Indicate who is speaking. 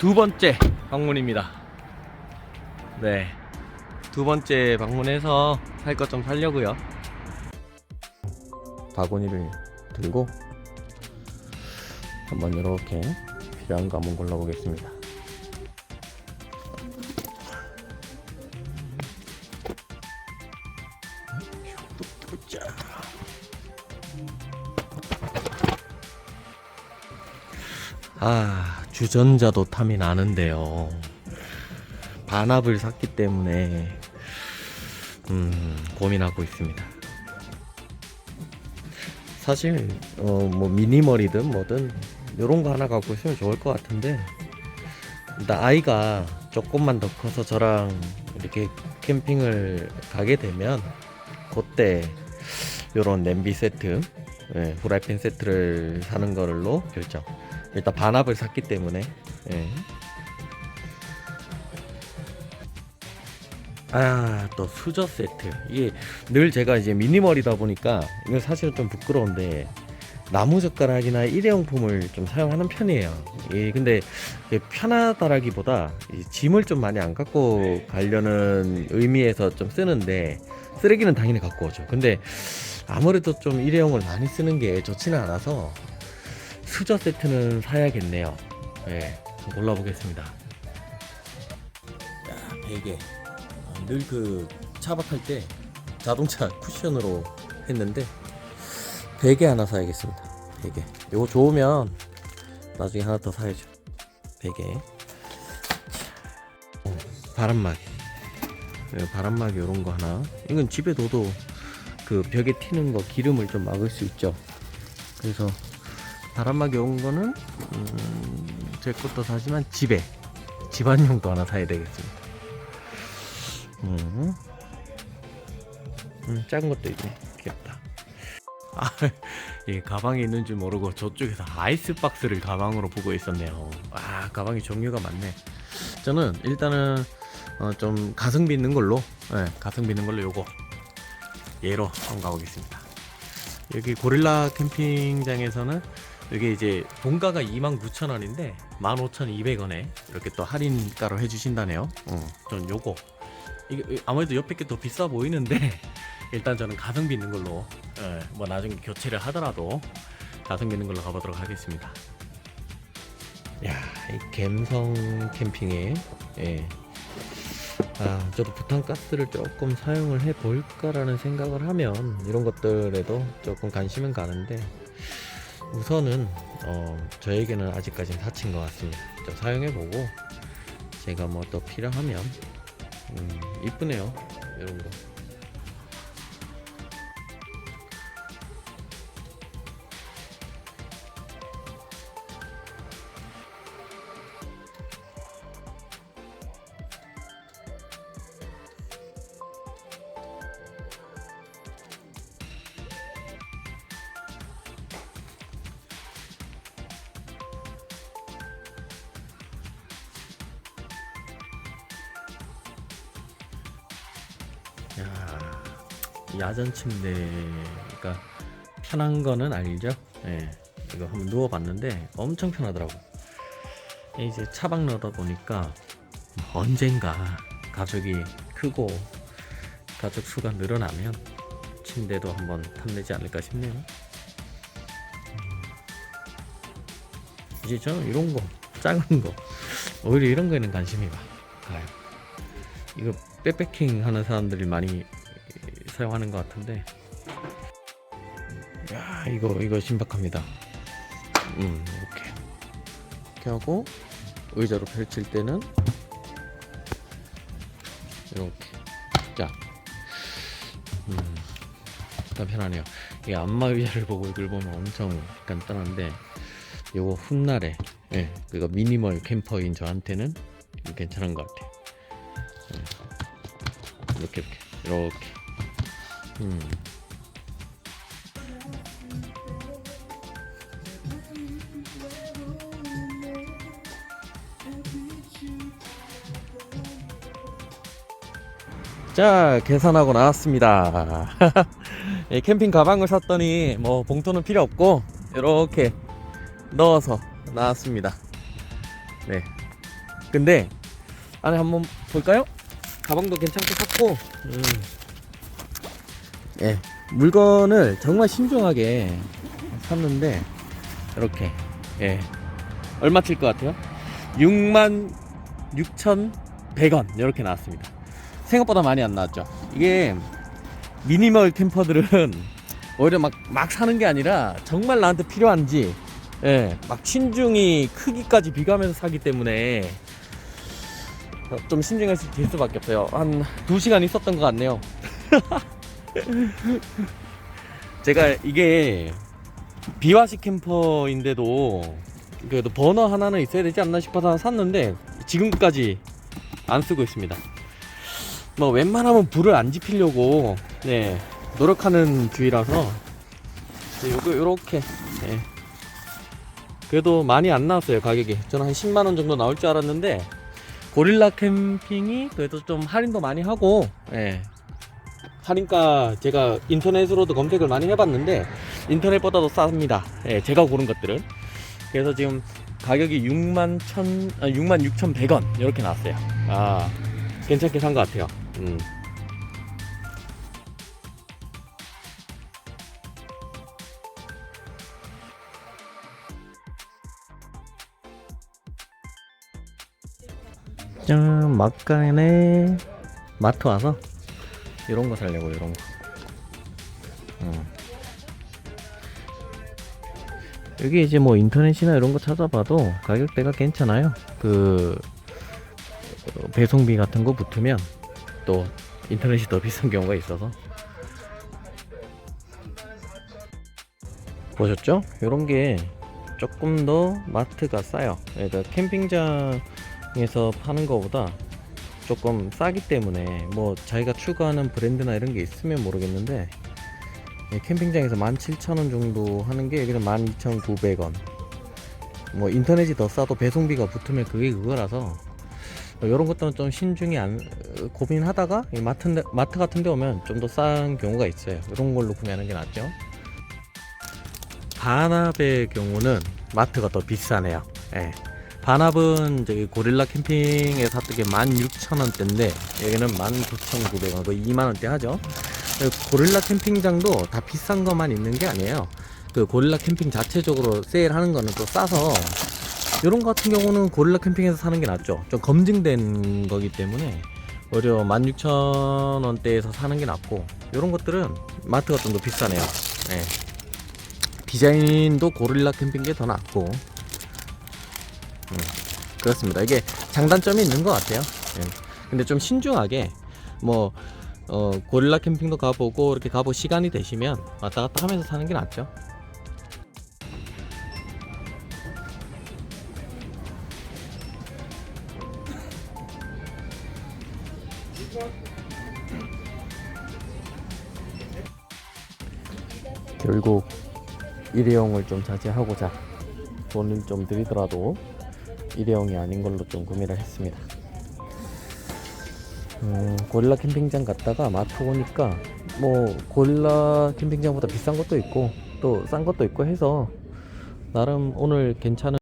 Speaker 1: 두 번째 방문입니다. 네. 두 번째 방문해서 살 것 좀 살려고요. 바구니를 들고 한번 이렇게 필요한 거 한번 골라보겠습니다. 아, 주전자도 탐이 나는데요. 반합을 샀기 때문에 음, 고민하고 있습니다. 사실 어, 뭐 미니멀이든 뭐든 이런 거 하나 갖고 있으면 좋을 것 같은데 일단 아이가 조금만 더 커서 저랑 이렇게 캠핑을 가게 되면 그때 요런 냄비 세트 예, 후라이팬 세트를 사는 걸로 결정 일단 반합을 샀기 때문에 예. 아또 수저 세트 이게 늘 제가 이제 미니멀이다 보니까 이거 사실은 좀 부끄러운데 나무 젓가락이나 일회용품을 좀 사용하는 편이에요. 예, 근데 편하다라기보다 이 짐을 좀 많이 안 갖고 가려는 의미에서 좀 쓰는데 쓰레기는 당연히 갖고 오죠. 근데 아무래도 좀 일회용을 많이 쓰는 게 좋지는 않아서 수저 세트는 사야겠네요. 예, 좀 골라보겠습니다. 야, 베개. 늘 그 차박할 때 자동차 쿠션으로 했는데 베개 하나 사야겠습니다. 베개. 요거 좋으면 나중에 하나 더 사야죠. 베개. 어, 바람막이. 네, 바람막이 요런 거 하나. 이건 집에 둬도 그 벽에 튀는 거 기름을 좀 막을 수 있죠. 그래서 바람막이 온 거는 음, 제 것도 사지만 집에 집안용도 하나 사야 되겠습니다. 음. 음, 작은 것도 있네. 귀엽다. 아, 예, 가방에 있는 줄 모르고 저쪽에서 아이스박스를 가방으로 보고 있었네요. 아, 가방이 종류가 많네. 저는 일단은 어, 좀 가성비 있는 걸로, 예, 가성비 있는 걸로 요거 얘로 한번 가보겠습니다. 여기 고릴라 캠핑장에서는 이게 이제 본가가 29,000원인데 15,200원에 이렇게 또 할인가로 해주신다네요. 어, 전 요거 이게 아무래도 옆에 게 더 비싸 보이는데 일단 저는 가성비 있는 걸로 예, 뭐 나중에 교체를 하더라도 가성비 있는 걸로 가보도록 하겠습니다. 야, 이 갬성 캠핑에 예. 아, 저도 부탄가스를 조금 사용을 해 볼까라는 생각을 하면 이런 것들에도 조금 관심은 가는데 우선은 어, 저에게는 아직까지는 사치인 것 같습니다. 좀 사용해 보고 제가 뭐 또 필요하면 음, 이쁘네요. 이런 거. 야, 야전 침대가 편한 거는 알죠? 예. 이거 한번 누워봤는데 엄청 편하더라고. 이제 차박 넣다 보니까 언젠가 가족이 크고 가족 수가 늘어나면 침대도 한번 탐내지 않을까 싶네요. 음. 이제 저는 이런 거 작은 거 오히려 이런 거에는 관심이 가- 가요. 이거 백패킹 하는 사람들이 많이 사용하는 것 같은데. 야 이거 이거 신박합니다. 음 이렇게 이렇게 하고 의자로 펼칠 때는 이렇게. 자. 음, 일단 편하네요. 이 안마 의자를 보고 이걸 보면 엄청 간단한데 요거 훗날에 예, 그거 미니멀 캠퍼인 저한테는 괜찮은 것 같아요 이렇게 이렇게 이렇게 음. 자 계산하고 나왔습니다 예, 캠핑 가방을 샀더니 뭐 봉투는 필요 없고 이렇게 넣어서 나왔습니다 네 근데 안에 한번 볼까요? 가방도 괜찮게 샀고 음. 예 물건을 정말 신중하게 샀는데 이렇게 예 얼마 칠 것 같아요? 6만 6,100원 이렇게 나왔습니다 생각보다 많이 안 나왔죠 이게 미니멀 캠퍼들은 오히려 막, 막 사는 게 아니라 정말 나한테 필요한지 예, 막 신중히 크기까지 비교하면서 사기 때문에 어, 좀 신중할 수 될 수밖에 없어요. 한 2시간 있었던 것 같네요. 제가 이게 비화식 캠퍼인데도 그래도 버너 하나는 있어야 되지 않나 싶어서 샀는데 지금까지 안 쓰고 있습니다. 뭐 웬만하면 불을 안 지피려고 네 노력하는 주의라서 네, 요거 요렇게 네. 그래도 많이 안 나왔어요 가격이 저는 한 10만원 정도 나올 줄 알았는데 고릴라 캠핑이 그래도 좀 할인도 많이 하고 예. 할인가 제가 인터넷으로도 검색을 많이 해봤는데 인터넷보다도 쌉니다 예, 제가 고른 것들은 그래서 지금 가격이 6만 1 아, 6만 6,100원 이렇게 나왔어요 아 괜찮게 산 것 같아요 음. 짠 막간에 마트 와서 이런 거 살려고 이런 거 음. 여기 이제 뭐 인터넷이나 이런 거 찾아봐도 가격대가 괜찮아요 그 어, 배송비 같은 거 붙으면 또 인터넷이 더 비싼 경우가 있어서 보셨죠? 이런 게 조금 더 마트가 싸요. 그러니까 캠핑장 에서 파는 거보다 조금 싸기 때문에 뭐 자기가 추구하는 브랜드나 이런 게 있으면 모르겠는데 예, 캠핑장에서 17,000원 정도 하는 게 여기는 12,900원. 뭐 인터넷이 더 싸도 배송비가 붙으면 그게 그거라서 이런 것들은 좀 신중히 안 어, 고민하다가 이 마트 마트 같은 데 오면 좀 더 싼 경우가 있어요. 이런 걸로 구매하는 게 낫죠. 반합의 경우는 마트가 더 비싸네요. 예. 반합은 저기 고릴라 캠핑에 샀던 게 16,000원대인데 여기는 19,900원, 거의 2만원대 하죠. 고릴라 캠핑장도 다 비싼 것만 있는 게 아니에요. 그 고릴라 캠핑 자체적으로 세일하는 거는 또 싸서 이런 거 같은 경우는 고릴라 캠핑에서 사는 게 낫죠. 좀 검증된 거기 때문에 오히려 16,000원대에서 사는 게 낫고 이런 것들은 마트가 좀 더 비싸네요. 예. 디자인도 고릴라 캠핑 게 더 낫고 음, 그렇습니다. 이게 장단점이 있는 것 같아요. 예. 근데 좀 신중하게 뭐 어, 고릴라 캠핑도 가보고 이렇게 가보 시간이 되시면 왔다 갔다 하면서 사는 게 낫죠. 결국 일회용을 좀 자제하고자 돈을 좀 들이더라도 일회용이 아닌 걸로 좀 구매를 했습니다. 음, 고릴라 캠핑장 갔다가 마트 오니까 뭐 고릴라 캠핑장보다 비싼 것도 있고 또 싼 것도 있고 해서 나름 오늘 괜찮은